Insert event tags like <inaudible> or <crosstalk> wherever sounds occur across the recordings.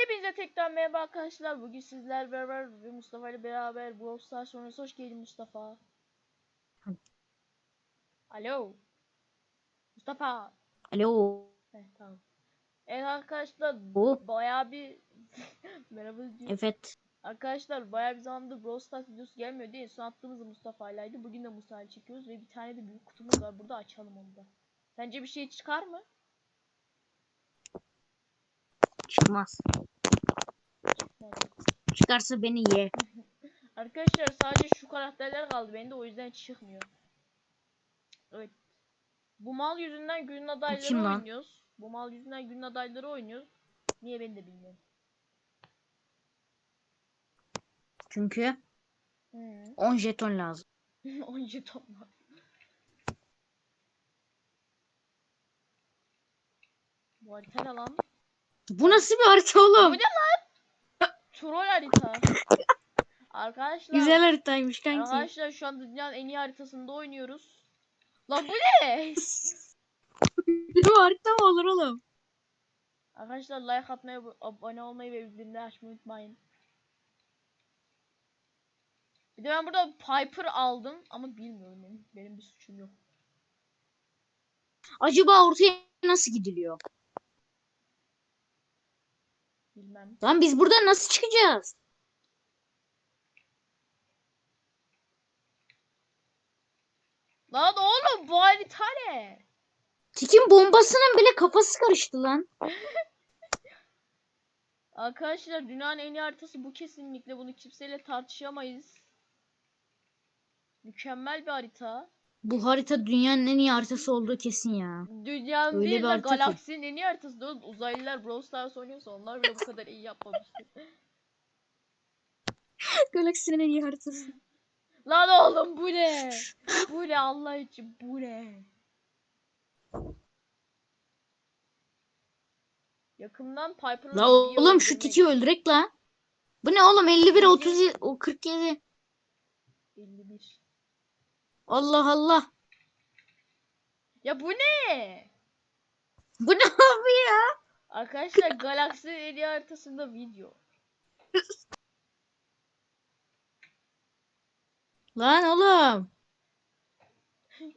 Hepinize tekrar merhaba arkadaşlar. Bugün sizler beraber ve Mustafa ile beraber Brawl Stars sonrası hoş geldin Mustafa. Alo. Mustafa. Alo. Heh, tamam. Evet arkadaşlar Bu. bayağı bir <laughs> merhaba diyor. Evet. Arkadaşlar bayağı bir zamandır Brawl Stars videosu gelmiyor değil. Son attığımız Mustafa ile'ydi. Bugün de Mustafa çekiyoruz ve bir tane de büyük kutumuz var. Burada açalım onu da. Sence bir şey çıkar mı? Çıkmaz. Çıkarsa beni ye. <laughs> Arkadaşlar sadece şu karakterler kaldı bende o yüzden çıkmıyor. Evet. Bu mal yüzünden günün adayları kim lan? oynuyoruz. Bu mal yüzünden günün adayları oynuyoruz. Niye ben de bilmiyorum. Çünkü Hı. 10 jeton lazım. <laughs> 10 jeton var. Bu harita ne lan? Bu nasıl bir harita oğlum? Bu ne lan? Troll harita. Arkadaşlar. Güzel haritaymış kanki. Arkadaşlar şu an dünyanın en iyi haritasında oynuyoruz. Lan bu ne? Bu harita mı olur oğlum? Arkadaşlar like atmayı, abone olmayı ve bildirimleri açmayı unutmayın. Bir de ben burada Piper aldım ama bilmiyorum benim, benim bir suçum yok. Acaba ortaya nasıl gidiliyor? Bilmem. Lan biz buradan nasıl çıkacağız? Lan oğlum bu harita ne? Tikin bombasının bile kafası karıştı lan. <laughs> Arkadaşlar dünyanın en iyi haritası bu kesinlikle bunu kimseyle tartışamayız. Mükemmel bir harita. Bu harita dünyanın en iyi haritası olduğu kesin ya. Dünyanın Öyle değil bir de harita ki. galaksinin en iyi haritası. Oğlum Uzaylılar Brawl Stars oynuyorsa onlar bile bu kadar iyi yapmamıştır. <laughs> Galaksinin en iyi haritası. Lan oğlum bu ne? Bu ne Allah için bu ne? Yakından Piper'la La oğlum şu tiki öldürek la. Bu ne oğlum 51 30 o 47. 51. Allah Allah. Ya bu ne? Bu ne abi ya? Arkadaşlar galaksinin en iyi haritasında video. Lan oğlum. <laughs>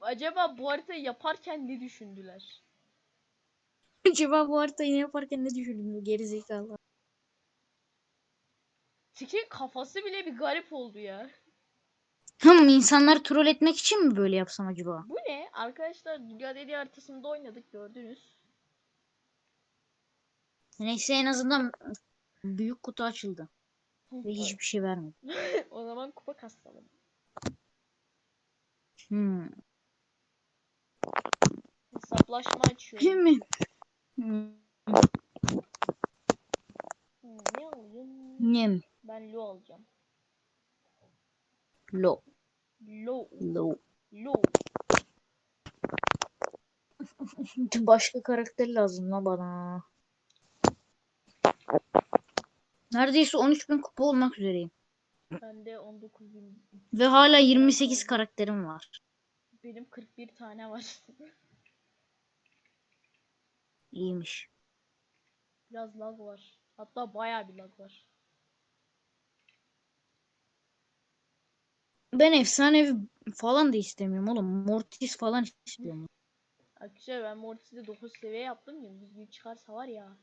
Acaba bu haritayı yaparken ne düşündüler? <laughs> Acaba bu haritayı yaparken ne düşündün bu gerizekalı? Tikin kafası bile bir garip oldu ya. Hım insanları troll etmek için mi böyle yapsam acaba? Bu ne? Arkadaşlar dünya iyi haritasında oynadık gördünüz. Neyse en azından büyük kutu açıldı. Ve hiçbir şey vermedi. <laughs> o zaman kupa kastalım. Hmm. Hesaplaşma açıyorum. Değil mi? Hmm. Ne alayım? Nem. Ben Lo alacağım. Lo. Lo. Lo. Lo. Başka karakter lazım la bana. Neredeyse 13.000 kupa olmak üzereyim. Bende 19 bin. Ve hala 28 karakterim var. Benim 41 tane var. İyiymiş. Biraz lag var. Hatta bayağı bir lag var. Ben efsanevi falan da istemiyorum oğlum. Mortis falan istiyorum. Arkadaşlar ben Mortis'de 9 seviye yaptım ya. Düzgün çıkarsa var ya.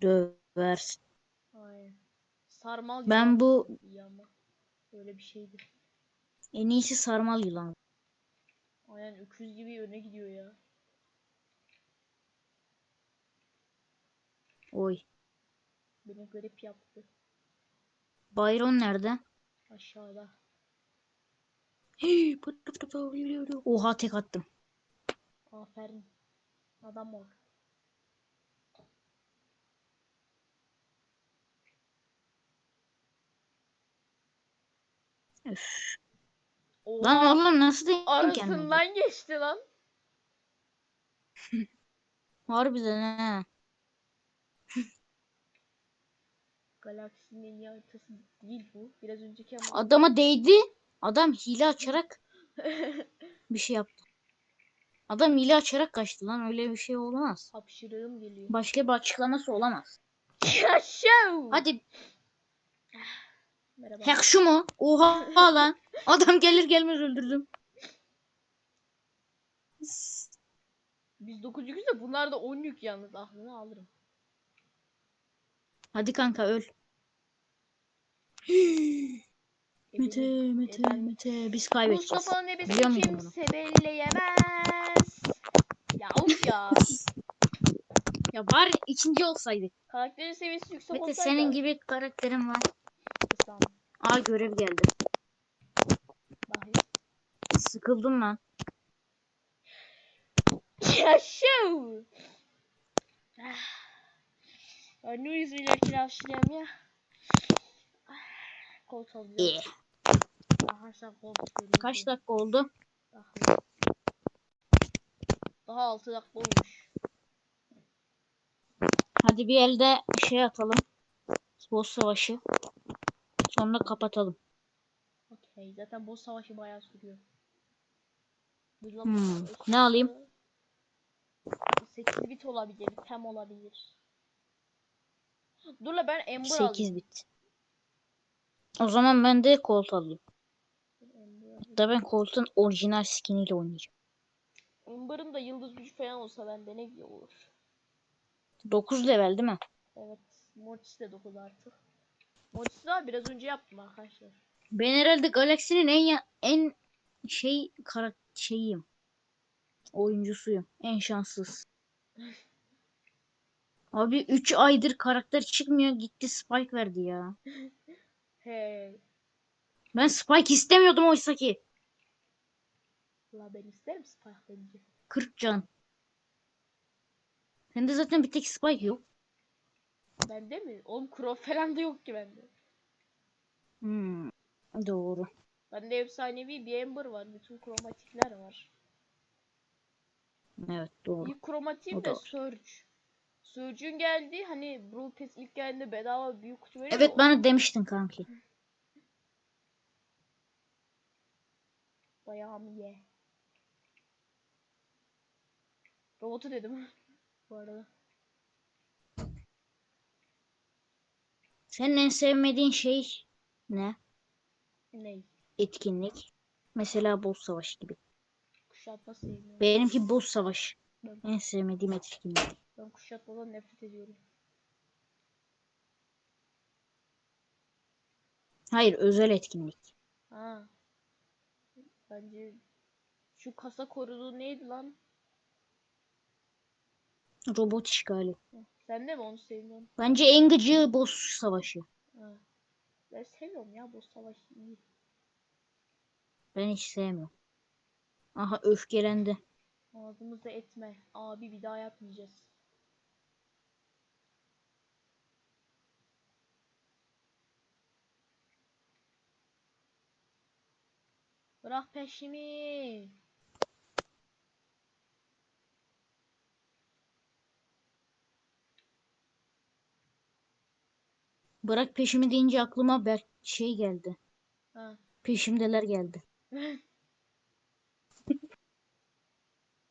Döversin. Aynen. Sarmal Ben yılan bu- iyi ama. Öyle bir şeydi. En iyisi sarmal yılan. Aynen öküz gibi öne gidiyor ya. Oy. Beni garip yaptı. Byron nerede? Aşağıda. Hey, pıt pıt pıt. Oha tek attım. Aferin. Adam ol. Öf. Oha, Lan oğlum nasıl denk gelmedi? arasından geçti lan. <laughs> Harbiden ha. Galaksinin haritası değil bu. Biraz önceki ama. Adama değdi. Adam hile açarak <laughs> bir şey yaptı. Adam hile açarak kaçtı lan öyle bir şey olamaz. Hapşırığım geliyor. Başka bir açıklaması olamaz. Yaşa! Hadi Merhaba. hek şu mu? Oha lan. <laughs> Adam gelir gelmez öldürdüm. Biz 9 yüküz de bunlar da 10 yük yalnız aklını alırım. Hadi kanka öl. <gasps> Mete, Mete, Mete. Biz kaybedeceğiz. Mustafa'nın ebesi Biliyor muydun bunu? kimse belleyemez. Ya of ya. <laughs> Ya bari ikinci olsaydık. Karakterin seviyesi yüksek Mete olsaydı. senin gibi karakterin var. Tamam. Aa görev geldi. Bakayım. Sıkıldım lan. Yaşa! Ne yüzüyle kilavşlayayım ya. Ah, Kolt kolt veriyorum. Kaç dakika oldu? Bakayım. Daha 6 dakika olmuş. Hadi bir elde şey atalım. Boss savaşı. Sonra kapatalım. Okey. Zaten boss savaşı bayağı sürüyor. Hmm, ne alayım? 8 bit olabilir. Tem olabilir. Dur la ben Ember 8 alayım. bit. O zaman ben de Colt alayım. Da ben Colt'un orijinal skiniyle oynayacağım. Ember'ın da yıldız gücü falan olsa bende ne güzel olur. 9 level değil mi? Evet. Mortis de 9 artık. Mortis daha biraz önce yaptım arkadaşlar. Ben herhalde Galaxy'nin en ya- en şey karak şeyiyim. Oyuncusuyum. En şanssız. <laughs> Abi 3 aydır karakter çıkmıyor gitti Spike verdi ya. <laughs> Hey. Ben Spike istemiyordum oysa ki. La ben isterim Spike bence. 40 can. Sende zaten bir tek Spike yok. Bende mi? Oğlum Crow falan da yok ki bende. Hmm, doğru. Bende efsanevi bir Ember var. Bütün kromatikler var. Evet doğru. İlk kromatiğim de var. Surge. Surge'ün geldi. Hani Brawl Pass ilk geldiğinde bedava büyük kutu veriyor. Evet bana demiştin kanki. Bayağı ye? Robotu dedim. <laughs> Bu arada. Senin en sevmediğin şey ne? Ney? Etkinlik. Mesela boss savaşı gibi. Kuşatma sevmiyorum. Benimki boss savaşı. Ben, En sevmediğim etkinlik. Ben kuşatmadan nefret ediyorum. Hayır özel etkinlik. Ha. Bence şu kasa koruduğu neydi lan? Robot işgali. Sen de mi onu sevmiyorsun? Bence en gıcığı boss savaşı. Ha. Ben seviyorum ya bu savaş iyi. Ben hiç sevmiyorum. Aha öfkelendi. Ağzımızda etme. Abi bir daha yapmayacağız. Bırak peşimi. Bırak peşimi deyince aklıma ber şey geldi. Ha. Peşimdeler geldi. <laughs>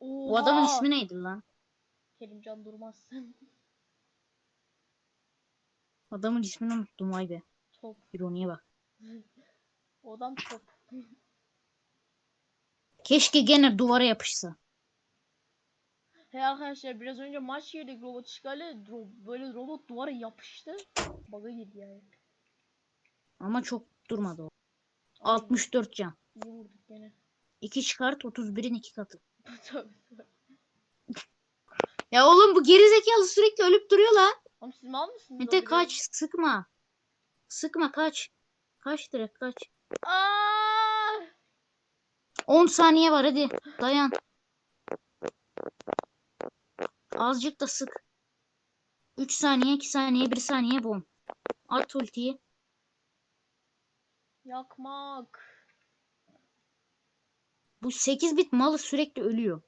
Oha! O adamın ismi neydi lan? Kerimcan Durmaz. <laughs> Adamın ismini unuttum vay be. top. İroniye bak. <laughs> O adam top. Keşke gene duvara yapışsa. Hey arkadaşlar biraz önce maç yedik robot işgali. Ro- böyle robot duvara yapıştı. Bug'a girdi yani. Ama çok durmadı o. Ay, 64 can. İyi vurduk gene. 2 çıkart 31'in 2 katı. <laughs> Tabii, tabii. Ya oğlum bu gerizekalı sürekli ölüp duruyor lan. Oğlum siz mal mısınız? Mete kaç sıkma. Sıkma kaç. Kaç direkt kaç. Aa! 10 saniye var hadi. Dayan. Azıcık da sık. 3 saniye 2 saniye 1 saniye bom. At ultiyi. Yakmak. Bu 8 bit malı sürekli ölüyor.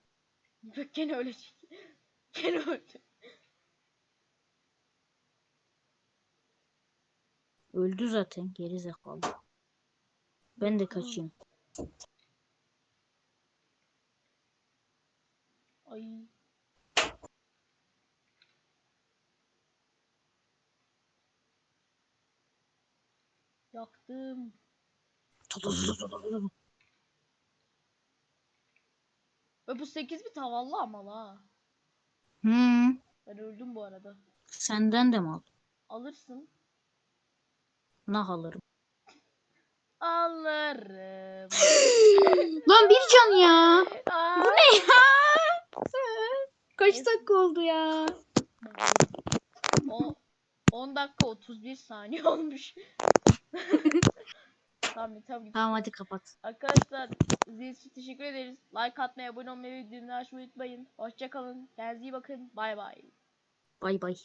Bak gene ölecek. <laughs> Gene öldü. Öldü zaten gerizekalı. Ben de kaçayım. Ay. Yaktım. Ve bu 8 bir tavallı ama la. Hmm, Ben öldüm bu arada. senden de mi al? Alırsın. Nah alırım. Alırım. <gasps> Lan bir can ya. Aa, Bu ne ya? Kaç dakika oldu ya? O 10 dakika 31 saniye <laughs> olmuş. tamam tamam. Tamam hadi kapat. Arkadaşlar izlediğiniz için teşekkür ederiz. Like atmayı, abone olmayı bildirimleri açmayı unutmayın. Hoşçakalın. Kendinize iyi bakın. Bay bay. Bay bay.